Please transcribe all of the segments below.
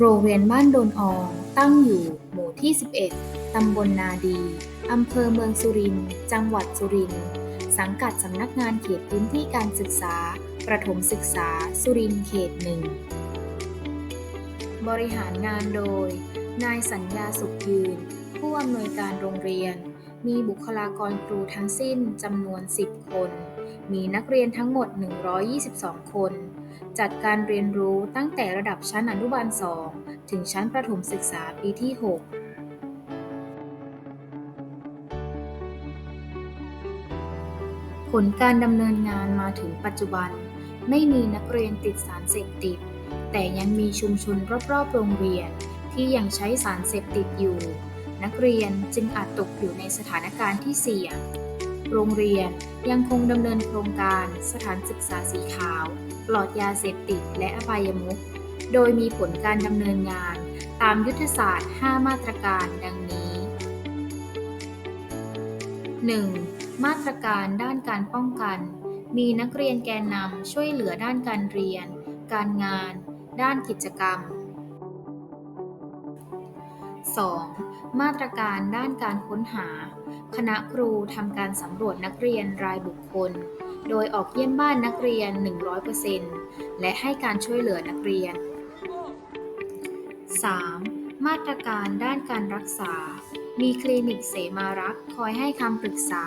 โรงเรียนบ้านโดนออง ตั้งอยู่หมู่ที่ 11 ตำบลนาดี อำเภอเมืองสุรินทร์ จังหวัดสุรินทร์ สังกัดสำนักงานเขตพื้นที่การศึกษา ประถมศึกษา สุรินทร์เขตหนึ่ง บริหารงานโดย นายสัญญาสุขยืน ผู้อำนวยการโรงเรียน มีบุคลากรครูทั้งสิ้นจำนวน 10 คน มีนักเรียนทั้งหมด 122 คน จัดการเรียนรู้ตั้งแต่ระดับชั้นอนุบาล 2 ถึงชั้นประถมศึกษาปีที่ 6ผลการดำเนินงานมาถึงปัจจุบัน ไม่มีนักเรียนติดสารเสพติด แต่ยังมีชุมชนรอบๆโรงเรียน ที่ยังใช้สารเสพติดอยู่ นักเรียนจึงอาจตกอยู่ในสถานการณ์ที่เสี่ยง โรงเรียนยังคงดำเนินโครงการสถานศึกษาสีขาว ปลอดยาเสพติดและอบายมุขโดยมีผลการดำเนินงาน ตามยุทธศาสตร์ 5 มาตรการดังนี้ 1. มาตรการด้านการป้องกัน มีนักเรียนแกนนำช่วยเหลือด้านการเรียน การงาน ด้านกิจกรรม 2. มาตรการด้านการค้นหา คณะครูทำการสำรวจนักเรียนรายบุคคล โดยออกเยี่ยมบ้านนักเรียน 100%และให้การช่วยเหลือนักเรียน 3. มาตรการด้านการรักษา มีคลินิกเสมารักษ์คอยให้คำปรึกษา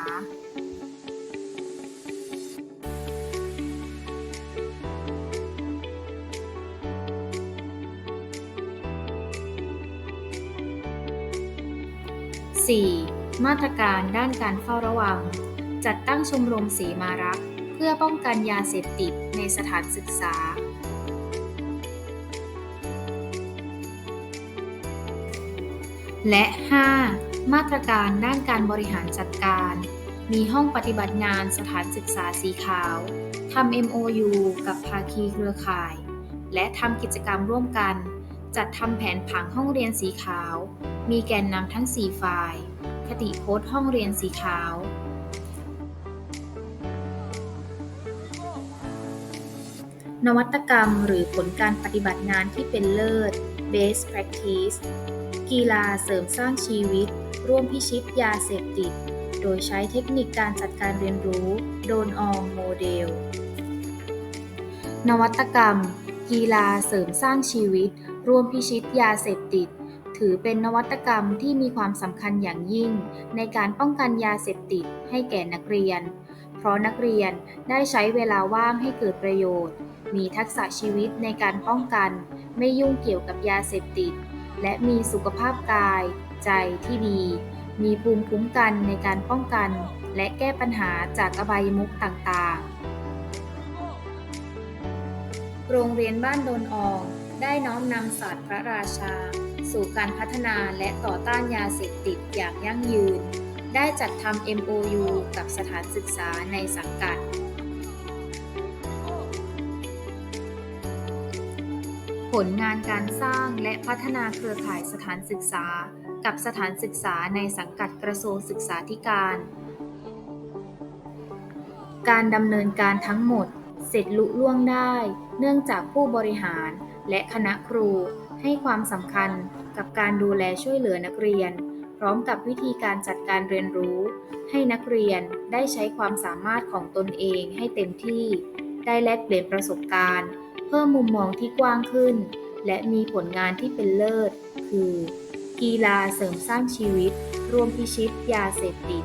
4. มาตรการด้านการเฝ้าระวัง จัดตั้งชมรมสีมารักษ์ พื่อป้องกันยาเสพติดในสถานศึกษา และ 5. มาตรการด้านการบริหารจัดการ มีห้องปฏิบัติงานสถานศึกษาสีขาวทำ MOU กับภาคีเครือข่าย และทำกิจกรรมร่วมกัน จัดทำแผนผังห้องเรียนสีขาว มีแกนนำทั้ง 4 ฝ่าย คติโพสต์ห้องเรียนสีขาว นวัตกรรมหรือผลการปฏิบัติงานที่เป็นเลิศ Best Practice กีฬาเสริมสร้างชีวิต ร่วมพิชิตยาเสพติด โดยใช้เทคนิคการจัดการเรียนรู้โดนอองโมเดล นวัตกรรม กีฬาเสริมสร้างชีวิต ร่วมพิชิตยาเสพติด ถือเป็นนวัตกรรมที่มีความสำคัญอย่างยิ่ง ในการป้องกันยาเสพติดให้แก่นักเรียน เพราะนักเรียนได้ใช้เวลาว่างให้เกิดประโยชน์ มีทักษะชีวิตในการป้องกัน ไม่ยุ่งเกี่ยวกับยาเสพติด และมีสุขภาพกาย ใจที่ดี มีภูมิคุ้มกันในการป้องกัน และแก้ปัญหาจากอบายมุขต่างๆ โรงเรียนบ้านโดนอองได้น้อมนำศาสตร์พระราชา สู่การพัฒนาและต่อต้านยาเสพติดอย่างยั่งยืน ได้จัดทำ MOU กับสถานศึกษาในสังกัด ผลงานการสร้างและพัฒนาเครือข่ายสถานศึกษา กับสถานศึกษาในสังกัดกระทรวงศึกษาธิการ การดำเนินการทั้งหมดเสร็จลุล่วงได้ เนื่องจากผู้บริหารและคณะครูให้ความสำคัญกับการดูแลช่วยเหลือนักเรียน พร้อมกับวิธีการจัดการเรียนรู้ ให้นักเรียนได้ใช้ความสามารถของตนเองให้เต็มที่ ได้แลกเปลี่ยนประสบการณ์ เพิ่มมุมมองที่กว้างขึ้น และมีผลงานที่เป็นเลิศ คือ กีฬาเสริมสร้างชีวิตร่วมพิชิตยาเสพติด